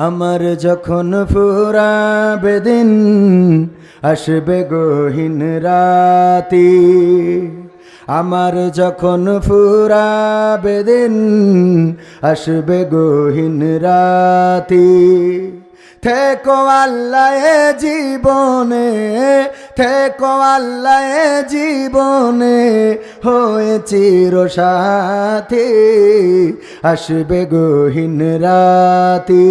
আমার যখন ফুরাবে দিন, আসবে গহীন রাতি। আমার যখন ফুরাবে দিন, আসবে গহীন রাতি। থেকো আল্লাহ জীবনে থেকো আল্লাহ জীবনে হয়ে চির সাথী আসবে গহীন রাতি,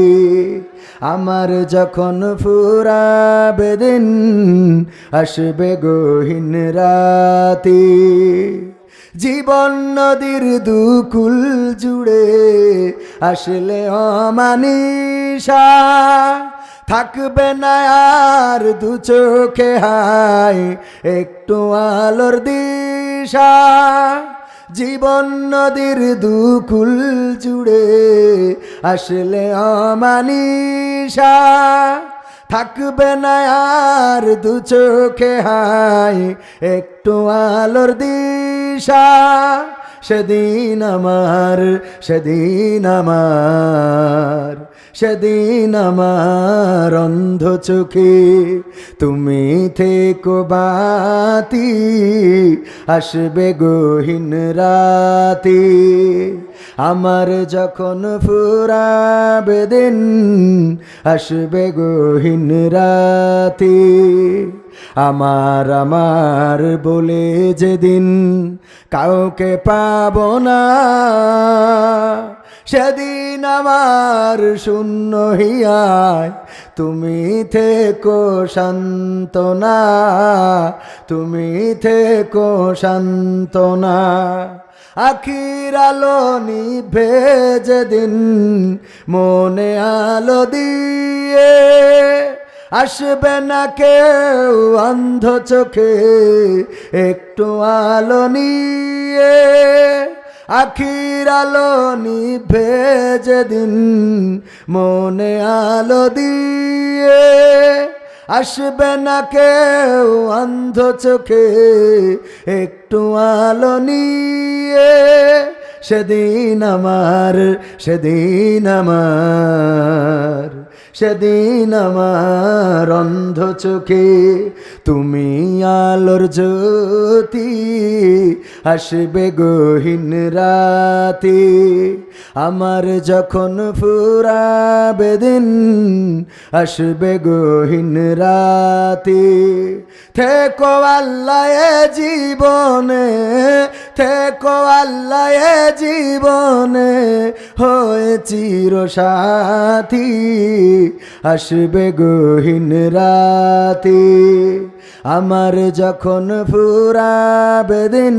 আমার যখন ফুরাবে দিন, আসবে গহীন রাতি। জীবন নদীর দুকুল জুড়ে আসলে অমানিসা থাকবে না আর দু চোখে হায়, একটু আলোর দিশা। জীবন নদীর দুকুল জুড়ে আসলে অমানিসা থাকবে না আর দু চোখে হায়, একটু আলোর দিশা। সেদিন আমার সেদিন আমার। সেদিন আমার অন্ধ চোখে তুমি থেকো বাতি, আসবে গহীন রাতি। আমার যখন ফুরাবে দিন, আসবে গহীন রাতি। আমার আমার বলে যেদিন কাউকে পাব না সেদিন আমার শূন্য হিয়ায়, তুমি থেকো শান্তনা তুমি থেকো শান্তনা আখির আলো নিভে যেদিন মনে আলো দিয়ে, আসবে না কেউ অন্ধ চোখে একটু আলো নিয়ে। আখির আলো নিভে যেদিন, মনে আলো দিয়ে আসবে না কেউ অন্ধ চোখে, একটু আলো নিয়ে। সেদিন আমার সেদিন আমার। সেদিন আমার অন্ধ চোখে তুমি আলোর জ্যোতি আসবে গহীন রাতে। আমার যখন ফুরাবে দিন আসবে গহীন রাতে। থেকো আল্লাহ জীবনে, থেকো আল্লাহ জীবনে চির সাথী আসবে গহীন রাতে। আমার যখন ফুরাবে দিন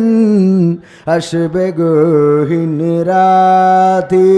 আসবে গহীন রাতে।